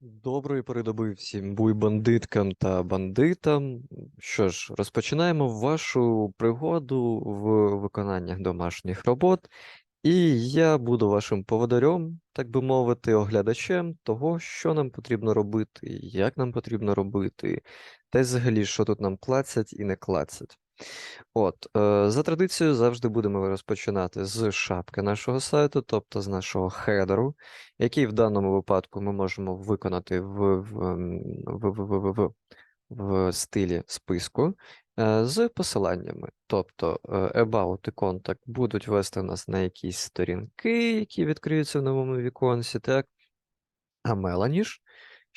Доброї передоби всім буй-бандиткам та бандитам. Що ж, розпочинаємо вашу пригоду в виконаннях домашніх робот, і я буду вашим поводарем, так би мовити, оглядачем того, що нам потрібно робити, як нам потрібно робити, та й взагалі, що тут нам клацять і не клацять. От, е, за традицією, завжди будемо розпочинати з шапки нашого сайту, тобто з нашого хедеру, який в даному випадку ми можемо виконати в, в, в, в, в, в, в, стилі списку е, з посиланнями. Тобто е, About і Contact будуть вести нас на якісь сторінки, які відкриються в новому віконці, так? А Меланіш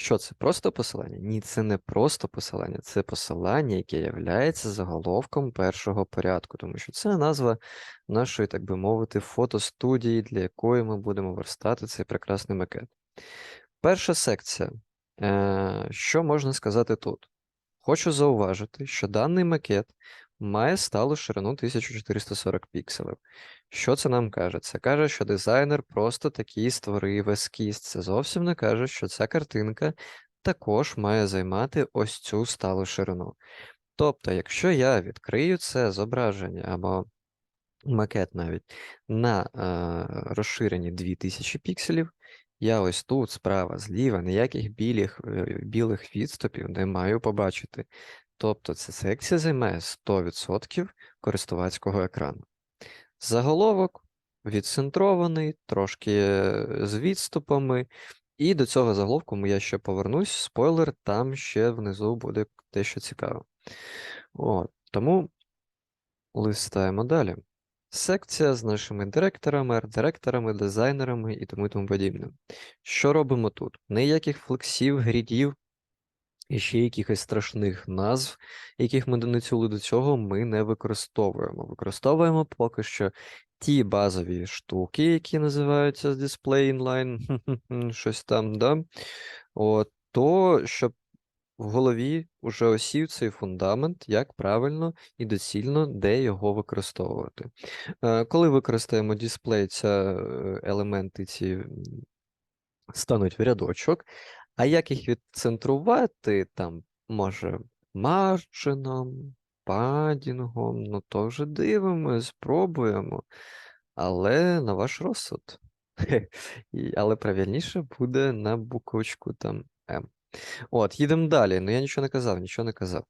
що це? Просто посилання? Ні, це не просто посилання, це посилання, яке є заголовком першого порядку, тому що це назва нашої, так би мовити, фотостудії, для якої ми будемо верстати цей прекрасний макет. Перша секція. Е, Що можна сказати тут? Хочу зауважити, що даний макет має сталу ширину 1440 пікселів. Що це нам каже? Це каже, що дизайнер просто такий створив ескіз. Це зовсім не каже, що ця картинка також має займати ось цю сталу ширину. Тобто, якщо я відкрию це зображення або макет навіть на е, розширенні 2000 пікселів, я ось тут, справа, зліва, ніяких білих, е, білих відступів не маю побачити. Тобто ця секція займає 100% користувацького екрану. Заголовок відцентрований, трошки е, з відступами, і до цього заголовку я ще повернусь. Спойлер, там ще внизу буде дещо цікаве. От, Тому листаємо далі. Секція з нашими директорами, арт-директорами, дизайнерами і тому тому подібне. Що робимо тут? Ніяких флексів, грідів і ще якихось страшних назв, яких ми донецюли до цього, ми не використовуємо. Використовуємо поки що ті базові штуки, які називаються Display Inline, щось там, да? От, то, щоб в голові вже осів цей фундамент, як правильно і доцільно, де його використовувати. Е, Коли використаємо дисплей, ця е, елементи ці стануть в рядочок, а як їх відцентрувати, там, може, марджином, падінгом, ну то вже дивимось, спробуємо. Але на ваш розсуд. Але правильніше буде на буквочку там М. От, їдемо далі. Ну я нічого не казав, нічого не казав.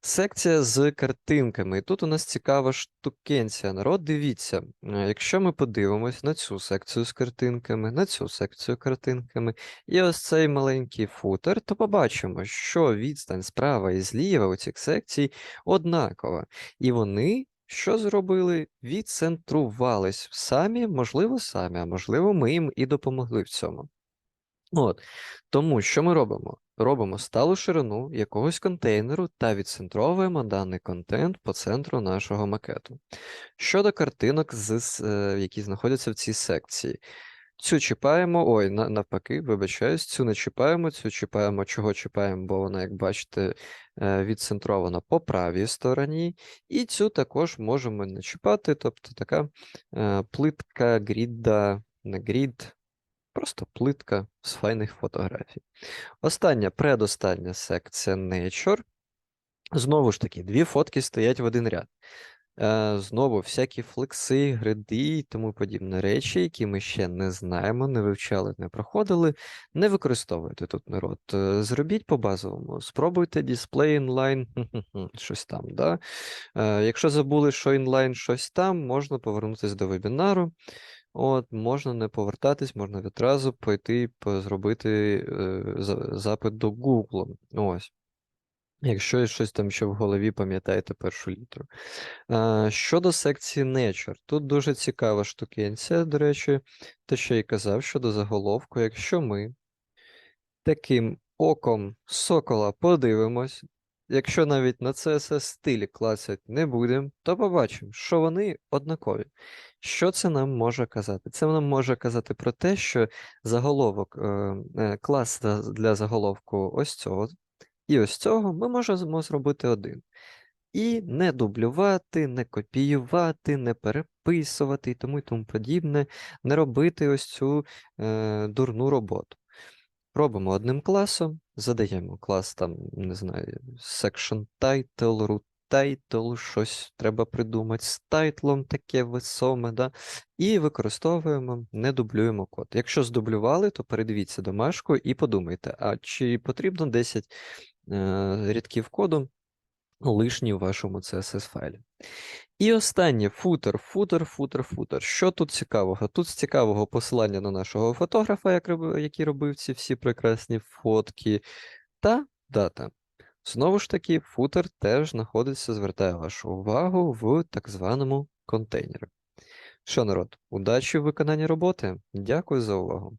Секція з картинками. І тут у нас цікава штукенція. Народ, дивіться, е, якщо ми подивимось на цю секцію з картинками, на цю секцію картинками, і ось цей маленький футер, то побачимо, що відстань справа і зліва у цих секцій однакова. І вони. Що зробили? Відцентрувались самі, можливо, самі, а можливо, ми їм і допомогли в цьому. От. Тому що ми робимо? Робимо сталу ширину якогось контейнеру та відцентровуємо даний контент по центру нашого макету. Щодо картинок, з, е, які знаходяться в цій секції. Цю чіпаємо, ой, навпаки, вибачаюсь, цю не чіпаємо, цю чіпаємо, чого чіпаємо, бо вона, як бачите, е, відцентрована по правій стороні. І цю також можемо не чіпати, тобто така е, плитка гріда, не грід, Просто плитка з файних фотографій. Остання, предостання секція Nature. Знову ж таки, дві фотки стоять в один ряд. Е, знову всякі флекси, гриди і тому подібні речі, які ми ще не знаємо, не вивчали, не проходили. Не використовуйте тут народ. Е, Зробіть по базовому. Спробуйте дисплей інлайн, щось там. Да? Е, Якщо забули, що інлайн щось там, можна повернутися до вебінару. От, можна не повертатись, можна відразу пойти зробити е, запит до Google. Ось. Якщо щось там ще в голові, пам'ятаєте першу літеру. Е, щодо секції Nature, тут дуже цікава штукенція, до речі, те, що я казав щодо заголовку. Якщо ми таким оком сокола подивимось, якщо навіть на CSS стилі клацать не будемо, то побачимо, що вони однакові. Що це нам може казати? Це нам може казати про те, що заголовок, е, е, клас для заголовку ось цього і ось цього ми можемо зробити один. І не дублювати, не копіювати, не переписувати і тому і тому подібне, не робити ось цю е, дурну роботу. Робимо одним класом, задаємо клас там, не знаю, section title, root title, щось треба придумати з тайтлом таке весоме, да? і використовуємо, не дублюємо код. Якщо здублювали, то передивіться домашку і подумайте, а чи потрібно 10 е, рядків коду лишні в вашому CSS файлі. І останнє футер, футер, футер, футер. Що тут цікавого? Тут з цікавого посилання на нашого фотографа, як який робив ці всі прекрасні фотки, та дата. Знову ж таки, футер теж знаходиться, звертаю вашу увагу в так званому контейнері. Що, народ, удачі в виконанні роботи. Дякую за увагу.